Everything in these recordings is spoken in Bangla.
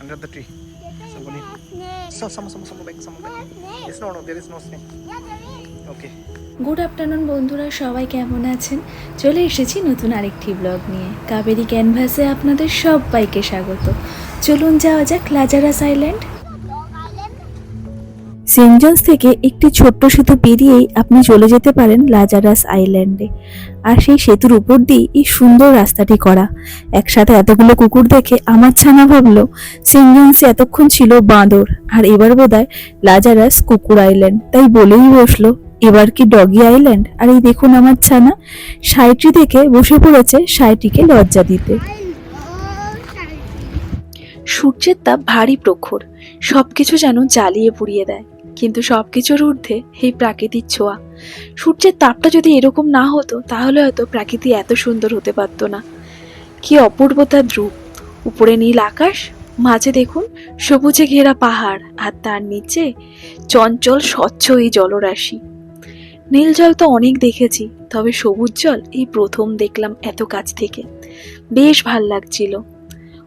under the tree. Somebody. So, some, some, some back, some back. Yes, no, no, there is no snake. Yeah, there is. Okay. Good afternoon বন্ধুরা সবাই কেমন আছেন চলে এসেছি নতুন আরেকটি ব্লগ নিয়ে কাবেরি ক্যানভাসে আপনাদের সবাইকে স্বাগত চলুন যাওয়া যাক লাজারাস আইল্যান্ড. সেন্ট জনস থেকে একটি ছোট্ট সেতু পেরিয়েই আপনি চলে যেতে পারেন লাজারাস আইল্যান্ডে। আর সেই সেতুর উপর দিয়ে এই সুন্দর রাস্তাটি করা। একসাথে এতগুলো কুকুর দেখে আমার ছানা ভাবলো, সেন্ট জনসে এতক্ষণ ছিল বাঁদর, আর এবার বোধহয় লাজারাস কুকুর আইল্যান্ড। তাই বলেই বসল, এবার কি ডগি আইল্যান্ড? আর এই দেখুন আমার ছানা সাইটি দেখে বসে পড়েছে সাইটিকে লজ্জা দিতে. সূর্যের তাপ ভারী প্রখর, সবকিছু যেন জ্বালিয়ে পুড়িয়ে দেয়। কিন্তু সব কিছুর ঊর্ধ্বে এই প্রাকৃতিক ছোঁয়া। সূর্যের তাপটা যদি এরকম না হতো, তাহলে হয়তো প্রাকৃতি এত সুন্দর হতে পারতো না। কি অপূর্বতার রূপ। উপরে নীল আকাশ, মাঝে দেখুন সবুজে ঘেরা পাহাড়, আর তার নিচে চঞ্চল স্বচ্ছ এই জলরাশি। নীল জল তো অনেক দেখেছি, তবে সবুজ জল এই প্রথম দেখলাম এত কাছ থেকে। বেশ ভালো লাগছিল।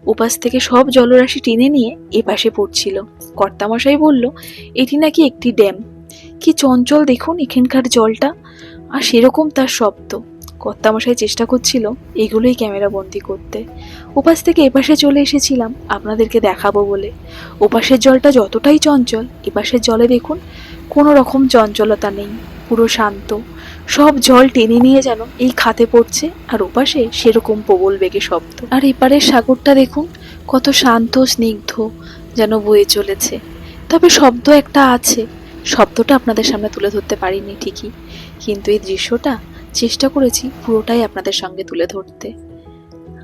ওপাশ থেকে সব জলরাশি টেনে নিয়ে এপাশে পড়ছিল। কর্তামশাই বলল, এটি নাকি একটি ড্যাম। কি চঞ্চল দেখুন এখানকার জলটা। আর সেরকম তার শব্দ। কর্তামশাই চেষ্টা করছিল এগুলোই ক্যামেরা বন্দি করতে। ওপাশ থেকে এপাশে চলে এসেছিলাম, আপনাদেরকে দেখাবো বলে। ওপাশের জলটা যতটাই চঞ্চল এপাশের জলে দেখুন কোনো রকম চঞ্চলতা নেই, পুরো শান্ত। সব জল টেনে নিয়ে যেন এই খাতে পড়ছে, আর ওপাশে সেরকম প্রবল বেগে শব্দ। আর এপারের সাগরটা দেখুন, কত শান্ত, স্নিগ্ধ যেন বয়ে চলেছে। তবে শব্দ একটা আছে, শব্দটা আপনাদের সামনে তুলে ধরতে পারিনি ঠিকই, কিন্তু এই দৃশ্যটা চেষ্টা করেছি পুরোটাই আপনাদের সঙ্গে তুলে ধরতে।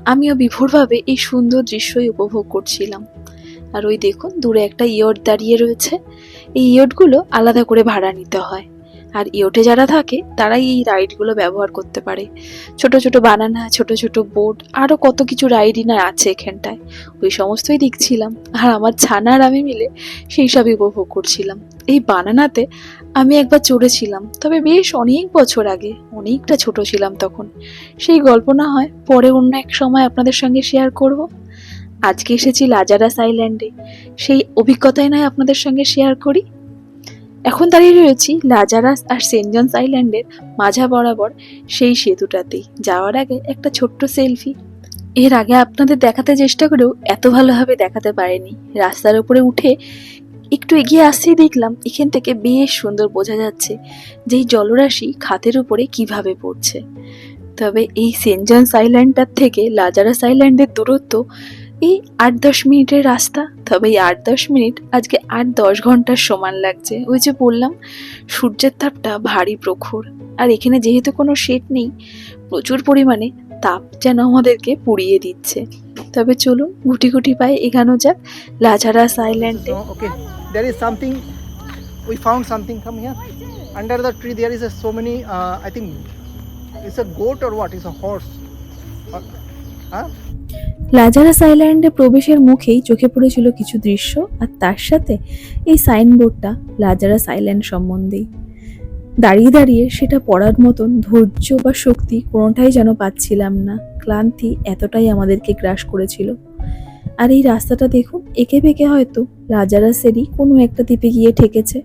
আমিও বিভোরভাবে এই সুন্দর দৃশ্যই উপভোগ করছিলাম। আর ওই দেখুন, দূরে একটা ইয়ট দাঁড়িয়ে রয়েছে। এই ইয়টগুলো আলাদা করে ভাড়া নিতে হয়। আর ইয়টে যারা থাকে, তারাই এই রাইডগুলো ব্যবহার করতে পারে। ছোট ছোট বানানা, ছোট ছোট বোট আরও কত কিছু রাইডই না আছে এখানটায়। ওই সমস্তই দেখছিলাম। আর আমার ছানা আর আমি মিলে সেই সবই উপভোগ করছিলাম। এই বানানাতে আমি একবার চড়েছিলাম, তবে বেশ অনেক বছর আগে, অনেকটা ছোট ছিলাম তখন। সেই গল্প না হয় পরে অন্য এক সময় আপনাদের সঙ্গে শেয়ার করব। আজকে এসেছি লাজারাস আইল্যান্ডে। সেই অভিজ্ঞতাই নয় আপনাদের সঙ্গে শেয়ার করি। এখন দাঁড়িয়ে রয়েছি লাজারাস আর সেন্ট জনস আইল্যান্ডের মাঝা বরাবর সেই সেতুটাতেই। যাওয়ার আগে একটা ছোট্ট সেলফি। এর আগে আপনাদের দেখাতে চেষ্টা করেও এত ভালোভাবে দেখাতে পারেনি। রাস্তার উপরে উঠে একটু এগিয়ে আসতেই দেখলাম এখান থেকে বেশ সুন্দর বোঝা যাচ্ছে যে এই জলরাশি খাতের উপরে কীভাবে পড়ছে। তবে এই সেন্ট জনস আইল্যান্ডটার থেকে লাজারাস আইল্যান্ডের দূরত্ব এই আট দশ মিনিটের রাস্তা তবে এই আট দশ মিনিট আজকে আট দশ ঘণ্টার সমান লাগছে ওই যে বললাম সূর্যের তাপটা ভারী প্রখর আর এখানে যেহেতু কোনো শেড নেই প্রচুর পরিমাণে তাপ যেন আমাদেরকে পুড়িয়ে দিচ্ছে তবে চলুন গুটি গুটি পায়ে এগানো যাক লাজারাস আইল্যান্ডে is something. We found something. Come here. Under the tree, there is a, so many. Uh, I think it's a goat or what? It's a horse. Uh, huh? Lazarus আইল্যান্ডে প্রবেশের মুখেই চোখে পড়েছিল কিছু দৃশ্য আর তার সাথে এই সাইনবোর্ডটা লাজারাস আইল্যান্ড সম্বন্ধেই। দাঁড়িয়ে দাঁড়িয়ে সেটা পড়ার মতন ধৈর্য বা শক্তি কোনোটাই যেন পাচ্ছিলাম না। ক্লান্তি এতটাই আমাদেরকে গ্রাস করেছিল। আর এই রাস্তাটা দেখুন, এঁকে বেঁকে হয়তো লাজারাসেরই কোনো একটা দ্বীপে গিয়ে ঠেকেছে।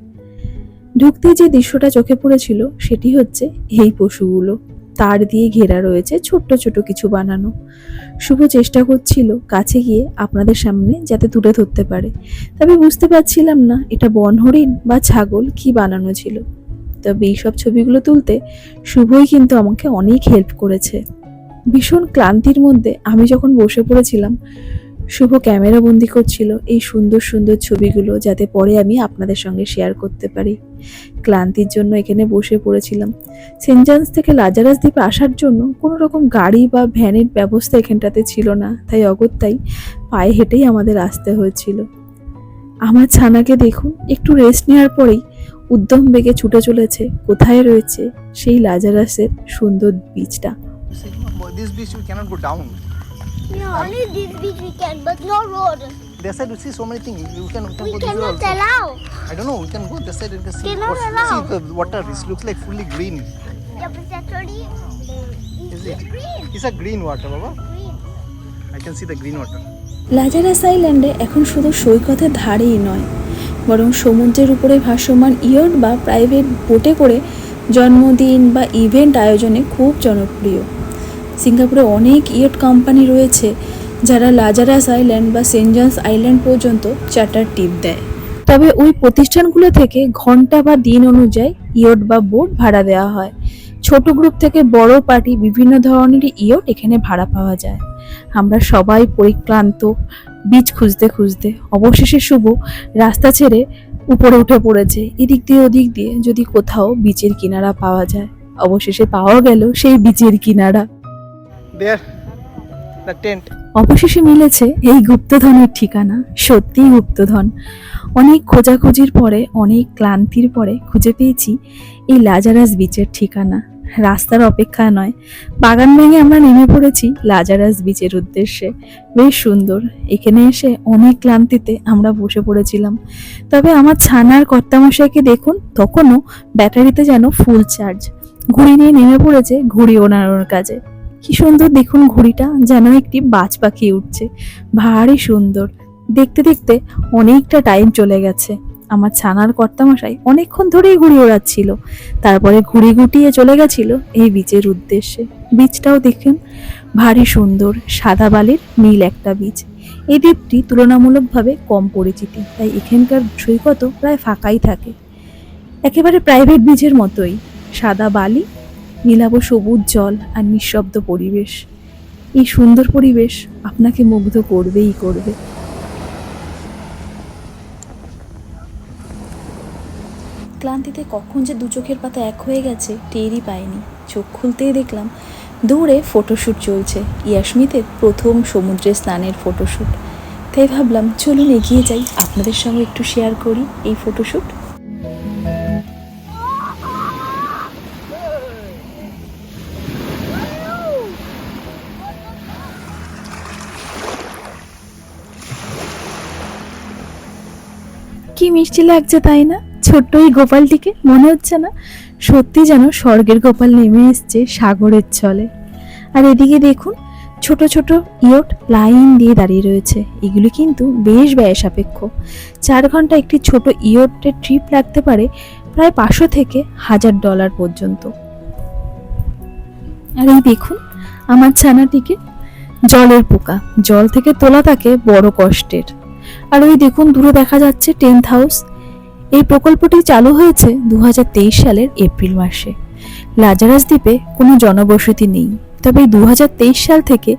ঢুকতে যে দৃশ্যটা চোখে পড়েছিল, সেটি হচ্ছে এই পশুগুলো। তার দিয়ে ঘেরা রয়েছে ছোট্ট ছোট কিছু বানানো। শুভ চেষ্টা করছিল কাছে গিয়ে আপনাদের সামনে যাতে তুলে ধরতে পারে। তবে বুঝতে পারছিলাম না এটা বনহরিণ বা ছাগল কি বানানো ছিল। তবে এইসব ছবিগুলো তুলতে শুভই কিন্তু আমাকে অনেক হেল্প করেছে। ভীষণ ক্লান্তির মধ্যে আমি যখন বসে পড়েছিলাম শুভ ক্যামেরা বন্দি করছিল এই সুন্দর সুন্দর ছবিগুলো যাতে পরে আমি আপনাদের সঙ্গে শেয়ার করতে পারি। ক্লান্তির জন্য এখানে বসে পড়েছিলাম। সেন্ট জনস থেকে লাজারাস দ্বীপে আসার জন্য কোনো রকম গাড়ি বা ভ্যানের ব্যবস্থা এখানটাতে ছিল না। তাই অগত্যাই পায়ে হেঁটেই আমাদের আসতে হয়েছিল। আমার ছানাকে দেখুন, একটু রেস্ট নেওয়ার পরেই উদ্যম বেগে ছুটে চলেছে। কোথায় রয়েছে সেই লাজারাসের সুন্দর বীজটা? This beach cannot go down. Yeah, only this beach we can, but no road. They said we see so many things. You can, we can We go cannot also. allow. I don't know. We can go this side and see. Cannot what's- allow. See the water. It looks like fully green. Yeah, but that's already. Is it? green. It's a green water, Baba. Green. I can see the green water. Lazarus আইল্যান্ডে এখন শুধু সৈকতের ধারেই নয় বরং সমুদ্রের উপরে ভাসমান ইয়ট বা প্রাইভেট বোটে করে জন্মদিন বা ইভেন্ট আয়োজনে খুব জনপ্রিয় সিঙ্গাপুরে অনেক ইয়ট কোম্পানি রয়েছে যারা লাজারাস আইল্যান্ড বা সেন্ট জনস আইল্যান্ড পর্যন্ত চার্টার টিপ দেয়। তবে ওই প্রতিষ্ঠানগুলো থেকে ঘণ্টা বা দিন অনুযায়ী ইয়ট বা বোট ভাড়া দেওয়া হয়। ছোট গ্রুপ থেকে বড় পার্টি বিভিন্ন ধরনের ইয়ট এখানে ভাড়া পাওয়া যায়। আমরা সবাই পরিক্লান্ত, বীজ খুঁজতে খুঁজতে, অবশেষে শুভ রাস্তা ছেড়ে উপরে উঠে পড়েছে। এদিক দিয়ে ওদিক দিয়ে যদি কোথাও বিচের কিনারা পাওয়া যায়, অবশেষে পাওয়া গেল সেই বিচের কিনারা। অবশেষে মিলেছে এই গুপ্তধনের ঠিকানা। সত্যিই গুপ্তধন। অনেক খোঁজাখুঁজির পরে, অনেক ক্লান্তির পরে খুঁজে পেয়েছি এই লাজারাস বিচের ঠিকানা। রাস্তার অপেক্ষা নয়, বাগান ভেঙে আমরা নেমে পড়েছি লাজারাস বিচের উদ্দেশ্যে। বেশ সুন্দর, এখানে এসে অনেক ক্লান্তিতে আমরা বসে পড়েছিলাম। তবে আমার ছানার কর্তামশাইকে দেখুন, তখনও ব্যাটারিতে যেন ফুল চার্জ ঘুড়ি নিয়ে নেমে পড়েছে ঘুড়ি ওনানোর কাজে। কি সুন্দর দেখুন ঘুড়িটা, যেন একটি বাজ পাখি উঠছে। ভারী সুন্দর। দেখতে দেখতে অনেকটা টাইম চলে গেছে। আমার ছানার কর্তামশাই অনেকক্ষণ ধরেই ঘুড়ি ওড়াচ্ছিল। তারপরে ঘুড়ি গুটিয়ে চলে গেছিল এই বীচের উদ্দেশ্যে। বীজটাও দেখুন, ভারী সুন্দর, সাদা বালির নীল একটা বীজ। এই দ্বীপটি তুলনামূলকভাবে কম পরিচিতি, তাই এখানকার সৈকতও প্রায় ফাঁকাই থাকে। একেবারে প্রাইভেট বীজের মতোই। সাদা বালি নীলাভ সবুজ জল আর নিঃশব্দ পরিবেশ। এই সুন্দর পরিবেশ আপনাকে মুগ্ধ করবেই করবে। ক্লান্তিতে কখন যে দু চোখের পাতা এক হয়ে গেছে, টেরই পায়নি চোখ খুলতেই দেখলাম, দূরে ফটোশ্যুট চলছে। ইয়াসমিতের প্রথম সমুদ্রে স্নানের ফটোশ্যুট তাই ভাবলাম, চলুন এগিয়ে যাই। আপনাদের সঙ্গে একটু শেয়ার করি এই ফটোশ্যুট কি মিষ্টি লাগছে তাই না? ছোট্ট এই গোপালটিকে মনে হচ্ছে না সত্যি যেন স্বর্গের গোপাল নেমে এসছে সাগরের চলে আর এদিকে দেখুন, ছোট ছোট ইয়ট লাইন দিয়ে দাঁড়িয়ে রয়েছে। এগুলি কিন্তু বেশ ব্যয় সাপেক্ষ চার ঘণ্টা একটি ছোট ইয়টের ট্রিপ লাগতে পারে প্রায় পাঁচশো থেকে হাজার ডলার পর্যন্ত। আর এই দেখুন, আমার ছানাটিকে জলের পোকা। জল থেকে তোলা তাকে বড় কষ্টের। আর ওই দেখুন, দূরে দেখা যাচ্ছে টেন্থ হাউস এই প্রকল্পটি চালু হয়েছে দুহাজার তেইশ সালের এপ্রিল মাসে। লাজারাস দ্বীপে কোনো জনবসতি নেই। তবে দুহাজার তেইশ সাল থেকে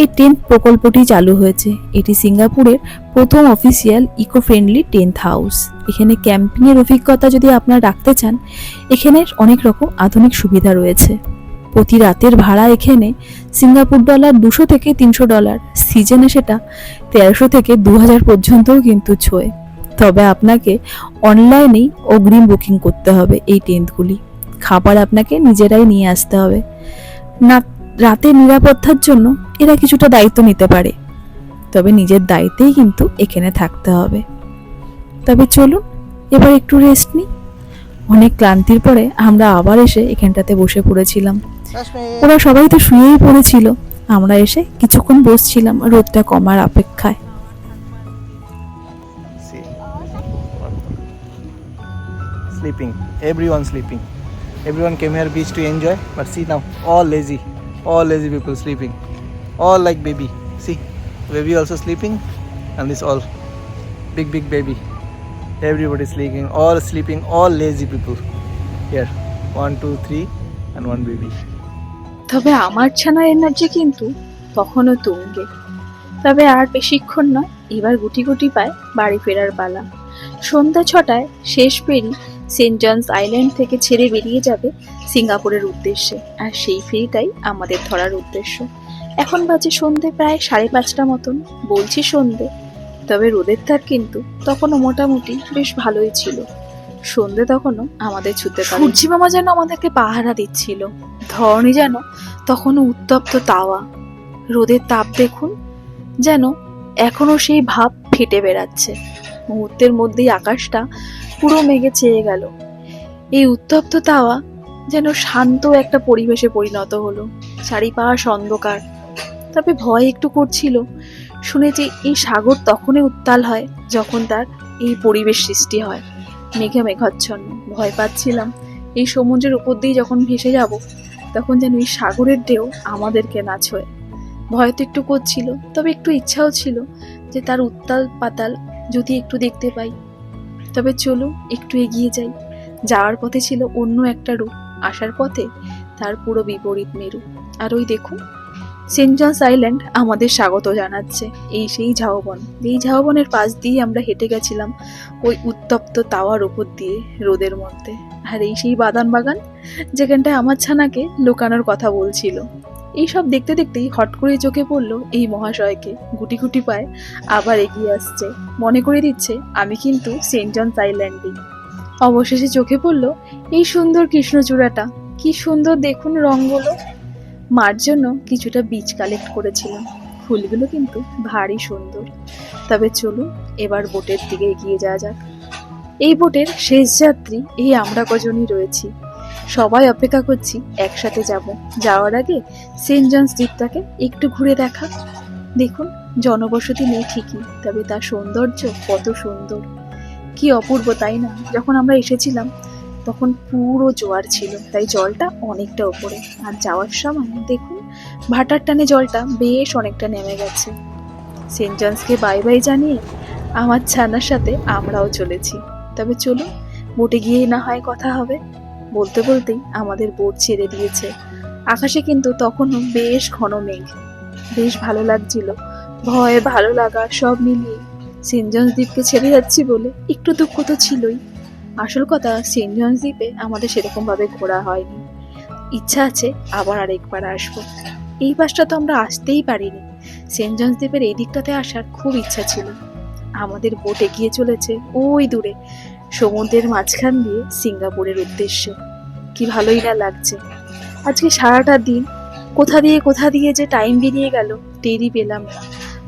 এই টেন্থ প্রকল্পটি চালু হয়েছে। এটি সিঙ্গাপুরের প্রথম official eco friendly tent house এখানে ক্যাম্পিংয়ের অভিজ্ঞতা যদি আপনারা রাখতে চান, এখানে অনেক রকম আধুনিক সুবিধা রয়েছে। প্রতি রাতের ভাড়া এখানে সিঙ্গাপুর ডলার দুশো থেকে তিনশো ডলার, সিজনে সেটা তেরোশো থেকে দু হাজার পর্যন্তও কিন্তু ছোঁয়। তবে আপনাকে অনলাইনেই অগ্রিম বুকিং করতে হবে এই টেন্টগুলি। খাবার আপনাকে নিজেরাই নিয়ে আসতে হবে। না, রাতে নিরাপত্তার জন্য এরা কিছুটা দায়িত্ব নিতে পারে। তবে নিজের দায়িত্বেই কিন্তু এখানে থাকতে হবে। তবে চলুন, এবার একটু রেস্ট নিই। অনেক ক্লান্তির পরে আমরা আবার এসে এখানটাতে বসে পড়েছিলাম. ওরা সবাই তো শুয়েই পড়েছিল আমরা এসে কিছুক্ষণ বসছিলাম রোদটা কমার অপেক্ষায়. Sleeping. Everyone sleeping. Everyone came here beach to enjoy, but see now, all lazy. All lazy people sleeping. All like baby. See, baby also sleeping, and this all big big baby. Everybody sleeping. All sleeping. All lazy people. Here, one, two, three, and one baby. তবে আমার ছানার এনার্জি কিন্তু তখনও তুঙ্গে। তবে আর বেশিক্ষণ নয়, এবার গুটি গুটি পায় বাড়ি ফেরার পালা। সন্ধ্যা ছটায় শেষ ফেরি সেন্ট জনস আইল্যান্ড থেকে ছেড়ে বেরিয়ে যাবে সিঙ্গাপুরের উদ্দেশ্যে, আর সেই ফেরিটাই আমাদের ধরার উদ্দেশ্য। এখন বাজে সন্ধে প্রায় সাড়ে পাঁচটা মতন, বলছি সন্ধে। তবে রোদের তার কিন্তু তখনও মোটামুটি বেশ ভালোই ছিল। সন্ধে তখনও আমাদের পারে। সূর্যি মামা যেন আমাদেরকে পাহারা দিচ্ছিল। ধরণী যেন তখনও উত্তপ্ত তাওয়া। রোদের তাপ দেখুন যেন এখনও সেই ভাব ফেটে বেড়াচ্ছে। মুহূর্তের মধ্যেই আকাশটা পুরো মেঘে চেয়ে গেল। এই উত্তপ্ত তাওয়া যেন শান্ত একটা পরিবেশে পরিণত হলো। চারিপাশ অন্ধকার। তবে ভয় একটু করছিল। শুনেছি এই সাগর তখনই উত্তাল হয় যখন তার এই পরিবেশ সৃষ্টি হয়। মেঘে মেঘাচ্ছন্ন, ভয় পাচ্ছিলাম। এই সমুদ্রের উপর দিয়ে যখন ভেসে যাব, তখন যেন এই সাগরের ঢেউ আমাদেরকে না ছোঁয়। ভয় তো একটু করছিল, তবে একটু ইচ্ছাও ছিল যে তার উত্তাল পাতাল যদি একটু দেখতে পাই। তবে চলো, একটু এগিয়ে যাই। যাওয়ার পথে ছিল অন্য একটা রূপ। আসার পথে তার পুরো বিপরীত মেরু। আর ওই দেখুন সেন্ট জনস আইল্যান্ড আমাদের স্বাগত জানাচ্ছে। এই সেই ঝাউবন। এই ঝাউবনের পাশ দিয়ে আমরা হেঁটে গেছিলাম ওই উত্তপ্ত তাওয়ার উপর দিয়ে রোদের মধ্যে। আর এই সেই বাদান বাগান যেখানটায় আমার ছানাকে লুকানোর কথা বলছিল। এই সব দেখতে দেখতেই হট করে চোখে পড়ল এই মহাশয়কে। গুটি গুটি পায় আবার এগিয়ে আসছে। মনে করে দিচ্ছে, আমি কিন্তু সেন্ট জনস আইল্যান্ডই অবশেষে চোখে পড়ল, এই সুন্দর কৃষ্ণচূড়াটা। কি সুন্দর দেখুন রঙগুলো। মার জন্য কিছুটা বীজ কালেক্ট করেছিলাম। ফুলগুলো কিন্তু ভারী সুন্দর। তবে চলুন, এবার বোটের দিকে এগিয়ে যাওয়া যাক। এই বোটের শেষ যাত্রী এই আমরা কজনই রয়েছি। সবাই অপেক্ষা করছি, একসাথে যাব। যাওয়ার আগে সেন্ট জনস দ্বীপটাকে একটু ঘুরে দেখা। দেখুন, জনবসতি নেই ঠিকই, তবে তার সৌন্দর্য কত সুন্দর। কি অপূর্ব, তাই না? যখন আমরা এসেছিলাম তখন পুরো জোয়ার ছিল, তাই জলটা অনেকটা ওপরে আর যাওয়ার সময় দেখুন, ভাটার টানে জলটা বেশ অনেকটা নেমে গেছে। সেন্ট জনসকে বাই বাই জানিয়ে আমার ছানার সাথে আমরাও চলেছি। তবে চলুন, বোটে গিয়ে না হয় কথা হবে। বলতে বলতেই আমাদের বোট ছেড়ে দিয়েছে। আকাশে কিন্তু তখনও বেশ ঘন মেঘ। বেশ ভালো লাগছিল। ভয়, ভালো লাগা সব মিলিয়ে সেন্ট জনস দ্বীপকে ছেড়ে যাচ্ছি বলে একটু দুঃখ তো ছিলই। আসল কথা, সেন্ট জনস দ্বীপে আমাদের সেরকম ভাবে ঘোরা হয়নি। ইচ্ছা আছে আবার আরেকবার আসব। এই পাশটা তো আমরা আসতেই পারিনি। সেন্ট জনস দ্বীপের এই দিকটাতে আসার খুব ইচ্ছা ছিল। আমাদের বোট এগিয়ে চলেছে ওই দূরে, সমুদ্রের মাঝখান দিয়ে সিঙ্গাপুরের উদ্দেশ্যে। কি ভালোই না লাগছে। আজকে সারাটা দিন কোথা দিয়ে কোথা দিয়ে যে টাইম বেরিয়ে গেল, টেরই পেলাম না।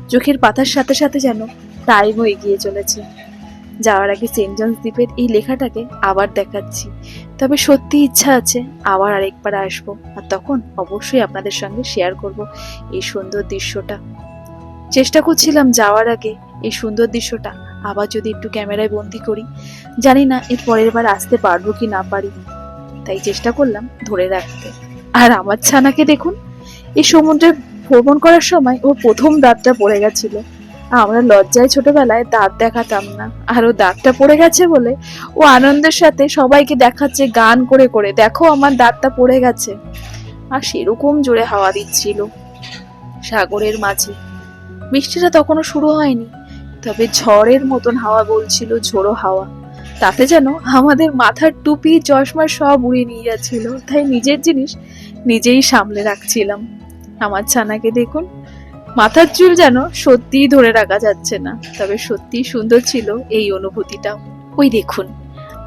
চোখের পাতার সাথে সাথে যেন টাইমও এগিয়ে চলেছে। যাওয়ার আগে সেন্ট জনস দ্বীপের এই লেখাটাকে আবার দেখাচ্ছি। তবে সত্যি ইচ্ছা আছে আবার আরেকবার আসব, আর তখন অবশ্যই আপনাদের সঙ্গে শেয়ার করব এই সুন্দর দৃশ্যটা। চেষ্টা করছিলাম যাওয়ার আগে এই সুন্দর দৃশ্যটা আবার যদি একটু ক্যামেরায় বন্দি করি। জানি না এর পরের বার আসতে পারব কি না পারি। তাই চেষ্টা করলাম ধরে রাখতে। আর আমার ছানাকে দেখুন, এই সমুদ্রে ভ্রমণ করার সময় ও প্রথম দাঁতটা পড়ে গেছিল। আমরা লজ্জায় ছোটবেলায় দাঁত দেখাতাম না। আর ও দাঁতটা পড়ে গেছে বলে ও আনন্দের সাথে সবাইকে দেখাচ্ছে, গান করে করে। দেখো আমার দাঁতটা পড়ে গেছে। আর সেরকম জোরে হাওয়া দিচ্ছিল সাগরের মাঝে। বৃষ্টিটা তখনও শুরু হয়নি, তবে ঝড়ের মতন হাওয়া বলছিল, ঝোড়ো হাওয়া। তাতে যেন আমাদের মাথার টুপি, চশমা সব উড়িয়ে নিয়ে যাচ্ছিল। তাই নিজের জিনিস নিজেই সামলে রাখছিলাম। আমার ছানাকে দেখুন মাথার চুল যেন সত্যিই ধরে রাখা যাচ্ছে না, তবে সত্যিই সুন্দর ছিল এই অনুভূতিটা। ওই দেখুন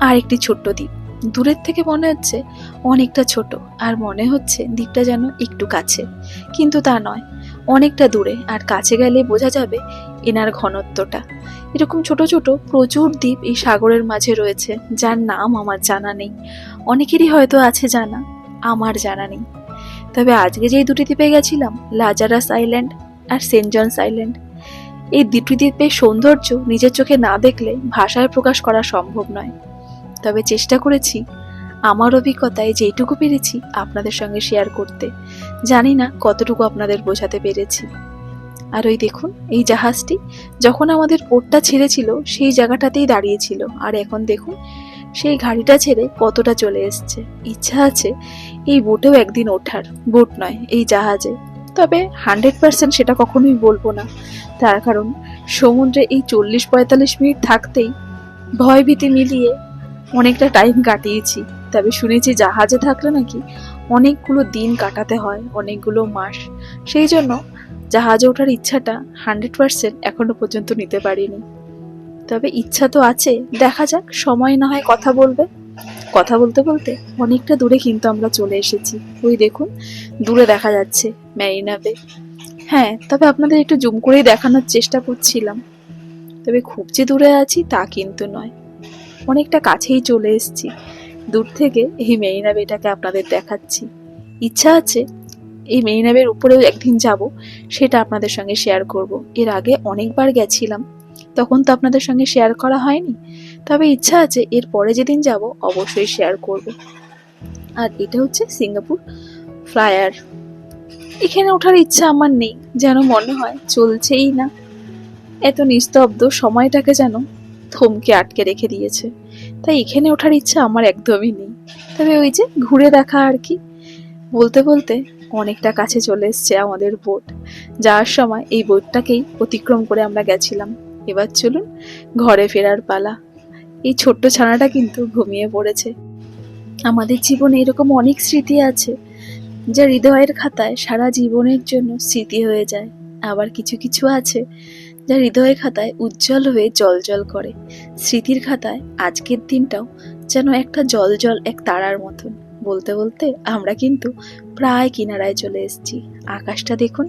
আর একটি ছোট্ট দ্বীপ। দূরের থেকে মনে হচ্ছে অনেকটা ছোট, আর মনে হচ্ছে দ্বীপটা যেন একটু কাছে। কিন্তু তা নয়, অনেকটা দূরে, আর কাছে গেলে বোঝা যাবে এনার ঘনত্বটা। এরকম ছোট ছোট প্রচুর দ্বীপ এই সাগরের মাঝে রয়েছে, যার নাম আমার জানা নেই। অনেকেরই হয়তো আছে জানা, আমার জানা নেই। তবে আজকে যেই দুটি দ্বীপে গেছিলাম, লাজারাস আইল্যান্ড আর সেন্ট জনস আইল্যান্ড। এই দুটি দ্বীপের সৌন্দর্য, নিজের চোখে না দেখলে ভাষায় প্রকাশ করা সম্ভব নয়। তবে চেষ্টা করেছি। আমার অভিজ্ঞতায় যেইটুকু পেরেছি আপনাদের সঙ্গে শেয়ার করতে। জানি না কতটুকু আপনাদের বোঝাতে পেরেছি। আর ওই দেখুন, এই জাহাজটি যখন আমাদের পোর্টটা ছেড়েছিল, সেই জায়গাটাতেই দাঁড়িয়েছিল। আর এখন দেখুন, সেই গাড়িটা ছেড়ে কতটা চলে এসছে। ইচ্ছা আছে এই বোটেও একদিন ওঠার। বোট নয়, এই জাহাজে। তবে হান্ড্রেড পার্সেন্ট সেটা কখনোই বলব না। তার কারণ সমুদ্রে এই চল্লিশ পঁয়তাল্লিশ মিনিট থাকতেই ভয় ভীতি মিলিয়ে অনেকটা টাইম কাটিয়েছি। তবে শুনেছি জাহাজে থাকলে নাকি অনেকগুলো দিন কাটাতে হয়, অনেকগুলো মাস। সেই জন্য জাহাজে ওঠার ইচ্ছাটা হান্ড্রেড পার্সেন্ট এখনও পর্যন্ত নিতে পারিনি। তবে ইচ্ছা তো আছে, দেখা যাক, সময় না হয় কথা বলবে। কথা বলতে বলতে অনেকটা দূরে কিন্তু আমরা চলে এসেছি। ওই দেখুন, দূরে দেখা যাচ্ছে। ম্যারিনা বে হ্যাঁ তবে আপনাদের একটু জুম করেই দেখানোর চেষ্টা করছিলাম। তবে খুব যে দূরে আছি তা কিন্তু নয়। অনেকটা কাছেই চলে এসেছি। দূর থেকে এই মেরিনা বেটাকে আপনাদের দেখাচ্ছি। ইচ্ছা আছে এই মেরিনাবের উপরেও একদিন যাব, সেটা আপনাদের সঙ্গে শেয়ার করব। এর আগে অনেকবার গেছিলাম। তখন তো আপনাদের সঙ্গে শেয়ার করা হয়নি। তবে ইচ্ছা আছে এর পরে যেদিন যাব, অবশ্যই শেয়ার করব। আর এটা হচ্ছে সিঙ্গাপুর ফ্লায়ার। এখানে ওঠার ইচ্ছা আমার নেই, যেন মনে হয় চলছেই না। এত নিস্তব্ধ সময়টাকে যেন থমকে আটকে রেখে দিয়েছে, তাই এখানে ওঠার ইচ্ছা আমার একদমই নেই। তবে ওই যে ঘুরে দেখা আর কি। বলতে বলতে অনেকটা কাছে চলে এসছে আমাদের বোট। যাওয়ার সময় এই বোটটাকেই অতিক্রম করে আমরা গেছিলাম। এবার চলুন ঘরে ফেরার পালা। এই ছোট্ট ছানাটা কিন্তু ঘুমিয়ে পড়েছে। আমাদের জীবনে এরকম অনেক স্মৃতি আছে। যা হৃদয়ের খাতায় সারা জীবনের জন্য স্মৃতি হয়ে যায়। আবার কিছু কিছু আছে যা হৃদয়ের খাতায় উজ্জ্বল হয়ে জল করে। স্মৃতির খাতায় আজকের দিনটাও যেন একটা জল জল এক তারার মতন। বলতে বলতে আমরা কিন্তু প্রায় কিনারায় চলে এসেছি। আকাশটা দেখুন,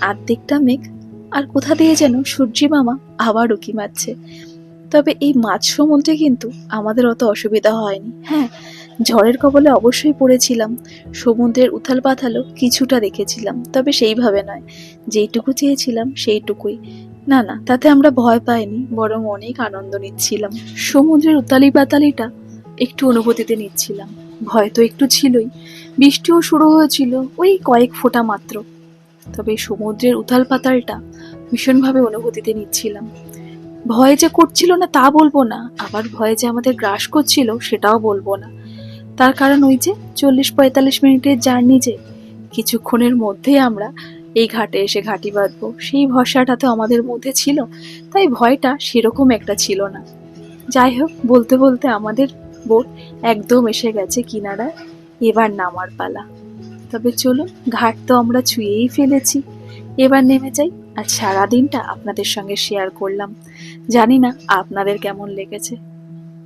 আর্ধেকটা মেঘ। আর কোথা দিয়ে যেন সূর্যি মামা আবার উকি মারছে। তবে এই মাছ সমুদ্রে কিন্তু আমাদের অত অসুবিধা হয়নি। হ্যাঁ ঝড়ের কবলে অবশ্যই পড়েছিলাম। সমুদ্রের উথাল পাথালও কিছুটা দেখেছিলাম, তবে সেইভাবে নয়। যেইটুকু চেয়েছিলাম সেইটুকুই। না না, তাতে আমরা ভয় পাইনি, বরং অনেক আনন্দ নিচ্ছিলাম। সমুদ্রের উতালি পাতালিটা একটু অনুভূতিতে নিচ্ছিলাম। ভয় তো একটু ছিলই। বৃষ্টিও শুরু হয়েছিল ওই কয়েক ফোঁটা মাত্র। তবে সমুদ্রের উথাল পাতালটা ভীষণভাবে অনুভূতিতে নিচ্ছিলাম। ভয় যে করছিল না তা বলব না, আবার ভয় যে আমাদের গ্রাস করছিল সেটাও বলব না। তার কারণ ওই যে চল্লিশ পঁয়তাল্লিশ মিনিটের জার্নি যে, কিছুক্ষণের মধ্যেই আমরা এই ঘাটে এসে ঘাঁটি বাঁধবো। সেই ভরসাটা তো আমাদের মধ্যে ছিল, তাই ভয়টা সেরকম একটা ছিল না। যাই হোক, বলতে বলতে আমাদের বোট একদম এসে গেছে কিনারায়, এবার নামার পালা। তবে চলো ঘাট তো আমরা ছুঁয়েই ফেলেছি। এবার নেমে যাই আর সারাদিনটা আপনাদের সঙ্গে শেয়ার করলাম। জানি না আপনাদের কেমন লেগেছে।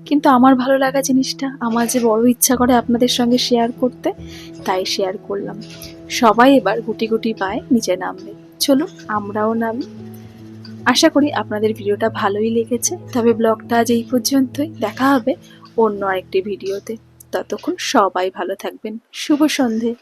কিন্তু আমার ভালো লাগা জিনিসটা, আমার যে বড় ইচ্ছা করে আপনাদের সঙ্গে শেয়ার করতে, তাই শেয়ার করলাম। সবাই এবার গুটি গুটি পায়ে নিচে নামবে। চলো আমরাও নামি। আশা করি আপনাদের ভিডিওটা ভালোই লেগেছে। তবে ব্লগটা আজ এই পর্যন্তই। দেখা হবে অন্য আরেকটি ভিডিওতে। ততক্ষণ সবাই ভালো থাকবেন। শুভ সন্ধে।